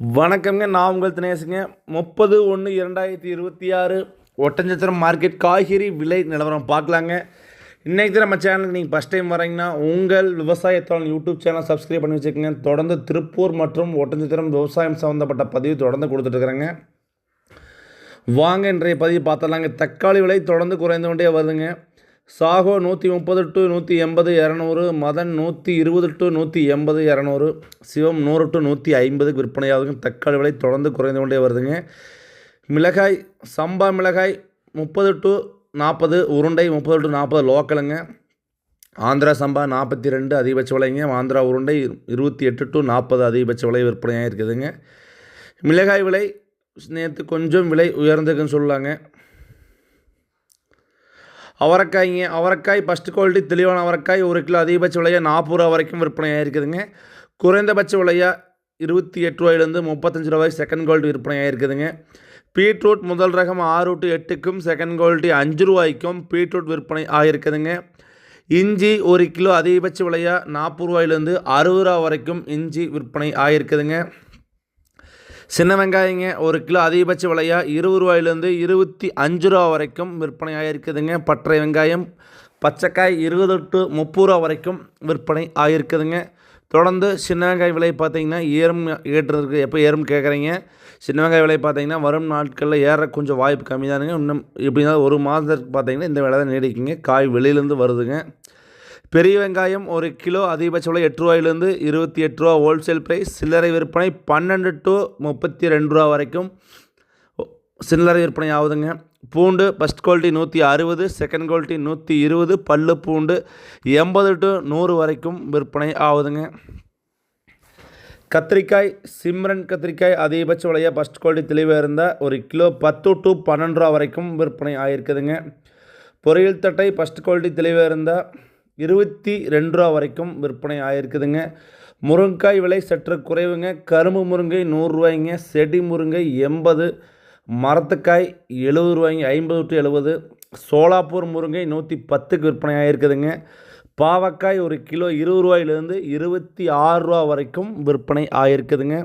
வணக்கம்ங்க. நான் உங்கள் தினேசுங்க முப்பது ஒன்று இரண்டாயிரத்தி இருபத்தி ஆறு ஒட்டஞ்சத்திரம் மார்க்கெட் காய்கறி விலை நிலவரம் பார்க்கலாங்க. இன்றைக்கு நம்ம சேனலுக்கு நீங்கள் ஃபஸ்ட் டைம் வரீங்கன்னா உங்கள் விவசாயத்தோட யூடியூப் சேனல் சப்ஸ்கிரைப் பண்ணி வச்சுக்கோங்க. தொடர்ந்து திருப்பூர் மற்றும் ஒட்டஞ்சத்திரம் விவசாயம் சம்மந்தப்பட்ட பதிவு தொடர்ந்து கொடுத்துட்ருக்குறேங்க. வாங்க இன்றைய பதிவு பார்த்தலாங்க தக்காளி விலை தொடர்ந்து குறைந்து கொண்டே வருதுங்க. சாகோ நூற்றி முப்பது டு நூற்றி எண்பது இரநூறு மதன் நூற்றி இருபது டு நூற்றி எண்பது இரநூறு சிவம் நூறு டு நூற்றி ஐம்பதுக்கு விற்பனையாகுதுங்க. தக்காளி விலை தொடர்ந்து குறைந்து கொண்டே வருதுங்க. மிளகாய் சம்பா மிளகாய் முப்பது டு நாற்பது உருண்டை முப்பது டு நாற்பது லோக்கலுங்க. ஆந்திரா சம்பா நாற்பத்தி ரெண்டு அதிகபட்ச விலைங்க. ஆந்திரா உருண்டை இருபத்தி எட்டு டு நாற்பது அதிகபட்ச விலை விற்பனையாக இருக்குதுங்க மிளகாய் விலை நேற்று கொஞ்சம் விலை உயர்ந்துக்குன்னு சொல்லலாங்க அவரைக்காய்ங்க அவரைக்காய் ஃபஸ்ட்டு குவாலிட்டி தெளிவான அவரைக்காய் ஒரு கிலோ அதிகபட்ச விலையாக நாற்பது ரூபா வரைக்கும் விற்பனையாக இருக்குதுங்க குறைந்தபட்ச விலையாக இருபத்தி எட்டு ரூபாயிலேருந்து முப்பத்தஞ்சு ரூபாய் செகண்ட் குவாலிட்டி விற்பனையாக இருக்குதுங்க பீட்ரூட் முதல் ரகம் ஆறு டு எட்டுக்கும் செகண்ட் குவாலிட்டி அஞ்சு ரூபாய்க்கும் பீட்ரூட் விற்பனை ஆகிருக்குதுங்க இஞ்சி ஒரு கிலோ அதிகபட்ச விலையாக நாற்பது ரூபாயிலேருந்து அறுபது ரூபா வரைக்கும் இஞ்சி விற்பனை ஆகிருக்குதுங்க சின்ன வெங்காயங்க ஒரு கிலோ அதிகபட்ச விலையாக இருபது ரூபாயிலேருந்து இருபத்தி அஞ்சு ரூபா வரைக்கும் விற்பனை ஆகிருக்குதுங்க பற்றை வெங்காயம் பச்சைக்காய் இருபது டு முப்பது ரூபா வரைக்கும் விற்பனை ஆகியிருக்குதுங்க தொடர்ந்து சின்ன வெங்காய விலை பார்த்தீங்கன்னா ஏறும் ஏற்றுறதுக்கு எப்போ ஏறும் கேட்குறீங்க. சின்ன வெங்காய விலை பார்த்தீங்கன்னா வரும் நாட்களில் ஏற கொஞ்சம் வாய்ப்பு கம்மி தானுங்க இன்னும் எப்படின்னா ஒரு மாதத்துக்கு பார்த்தீங்கன்னா இந்த விலை தான் நீடிக்குங்க. காய் வெளியிலேருந்து வருதுங்க. பெரிய வெங்காயம் ஒரு கிலோ அதிகபட்ச விலை எட்டு ரூபாயிலிருந்து இருபத்தி எட்டு ரூபா ஹோல்சேல் ப்ரைஸ் சில்லறை விற்பனை பன்னெண்டு டு முப்பத்தி ரெண்டு ரூபா வரைக்கும். சில்லறை விற்பனை ஆகுதுங்க. பூண்டு ஃபஸ்ட் குவாலிட்டி நூற்றி அறுபது செகண்ட் குவாலிட்டி நூற்றி இருபது பல்லு பூண்டு எண்பது டு நூறு வரைக்கும் விற்பனை ஆகுதுங்க. கத்திரிக்காய் சிம்ரன் கத்திரிக்காய் அதிகபட்ச விலையாக ஃபஸ்ட் குவாலிட்டி தெளிவாக இருந்தால் ஒரு கிலோ பத்து டு பன்னெண்டு ரூபா வரைக்கும் விற்பனை ஆகிருக்குதுங்க பொரியல் தட்டை ஃபஸ்ட் குவாலிட்டி தெளிவாக இருந்தால் இருபத்தி ரெண்டு ரூபா வரைக்கும் விற்பனை ஆகிருக்குதுங்க முருங்காய் விலை சற்று குறைவுங்க. கரும்பு முருங்கை நூறுரூவாய்ங்க செடி முருங்கை எண்பது. மரத்துக்காய் எழுபது ரூபாய்ங்க. ஐம்பது டு எழுபது. சோலாப்பூர் முருங்கை நூற்றி பத்துக்கு விற்பனை ஆகிருக்குதுங்க பாவக்காய் ஒரு கிலோ இருபது ரூபாயிலேருந்து இருபத்தி ஆறு ரூபா வரைக்கும் விற்பனை ஆகிருக்குதுங்க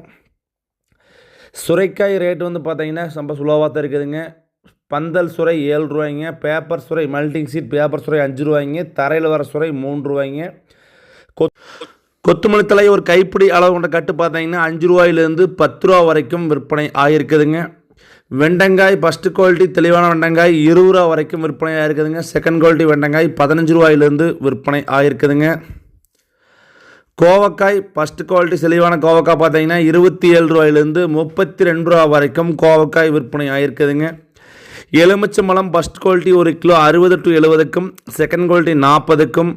சுரைக்காய் ரேட் வந்து பார்த்திங்கன்னா ரொம்ப சுலோவாக தான் இருக்குதுங்க. பந்தல் சுரை ஏழு ரூபாய்ங்க பேப்பர் சுரை மல்டிங் சீட் பேப்பர் சுரை அஞ்சு ரூபாய்ங்க தரையில் வர சுரை மூன்று ரூபாய்ங்க. கொத் கொத்துமல்லி தலை ஒரு கைப்பிடி அளவு கொண்ட கட்டு பார்த்தீங்கன்னா அஞ்சு ரூபாயிலேருந்து பத்து ரூபா வரைக்கும் விற்பனை ஆகிருக்குதுங்க வெண்டங்காய் ஃபஸ்ட்டு குவாலிட்டி தெளிவான வெண்டங்காய் இருபது ரூபா வரைக்கும் விற்பனை ஆகிருக்குதுங்க செகண்ட் குவாலிட்டி வெண்டங்காய் பதினஞ்சு ரூபாயிலேருந்து விற்பனை ஆகிருக்குதுங்க கோவக்காய் ஃபஸ்ட்டு குவாலிட்டி தெளிவான கோவக்காய் பார்த்தீங்கன்னா இருபத்தி ஏழு ரூபாயிலேருந்து முப்பத்தி ரெண்டு ரூபா வரைக்கும் கோவக்காய் விற்பனை ஆகிருக்குதுங்க எலுமிச்சம்பழம் ஃபஸ்ட் குவாலிட்டி ஒரு கிலோ அறுபது டு எழுபதுக்கும் செகண்ட் குவாலிட்டி நாற்பதுக்கும்.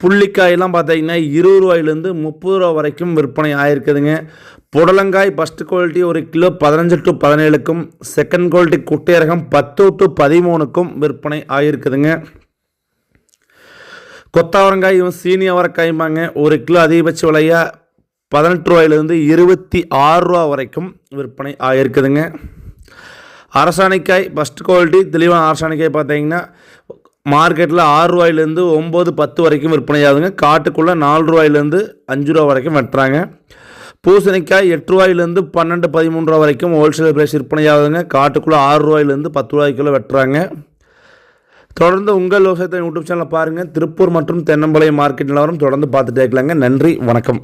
புள்ளிக்காயெல்லாம் பார்த்தீங்கன்னா இருபது ரூபாயிலேருந்து முப்பது ரூபா வரைக்கும் விற்பனை ஆகிருக்குதுங்க புடலங்காய் ஃபஸ்ட் குவாலிட்டி ஒரு கிலோ பதினஞ்சு டு பதினேழுக்கும் செகண்ட் குவாலிட்டி குட்டையரகம் பத்து டு பதிமூணுக்கும் விற்பனை ஆகிருக்குதுங்க கொத்தவரங்காய் சீனி அவரைக்காய்மாங்க ஒரு கிலோ அதிகபட்ச விலையாக பதினெட்டு ரூபாயிலேருந்து இருபத்தி ஆறு ரூபா வரைக்கும் விற்பனை ஆகிருக்குதுங்க அரசாணிக்காய் ஃபஸ்ட் குவாலிட்டி தெளிவான அரசாணிக்காய் பார்த்தீங்கன்னா மார்க்கெட்டில் ஆறு ரூபாயிலேருந்து ஒம்பது பத்து வரைக்கும் விற்பனை ஆகுதுங்க காட்டுக்குள்ளே நாலு ரூபாயிலேருந்து அஞ்சு ரூபா வரைக்கும் வெட்டுறாங்க. பூசணிக்காய் எட்டு ரூபாயிலேருந்து பன்னெண்டு பதிமூணு ரூபா வரைக்கும் ஹோல்சேல் ப்ரைஸ் விற்பனை ஆகுதுங்க காட்டுக்குள்ளே ஆறு ரூபாயிலேருந்து பத்து ரூபாய்க்குள்ளே வெட்டுறாங்க. தொடர்ந்து உங்கள் விவசாயத்தை யூடியூப் சேனலில் பாருங்கள் திருப்பூர் மற்றும் தென்னம்பாளையம் மார்க்கெட் நிலவரம் தொடர்ந்து பார்த்துட்டே இருக்கலாங்க. நன்றி வணக்கம்.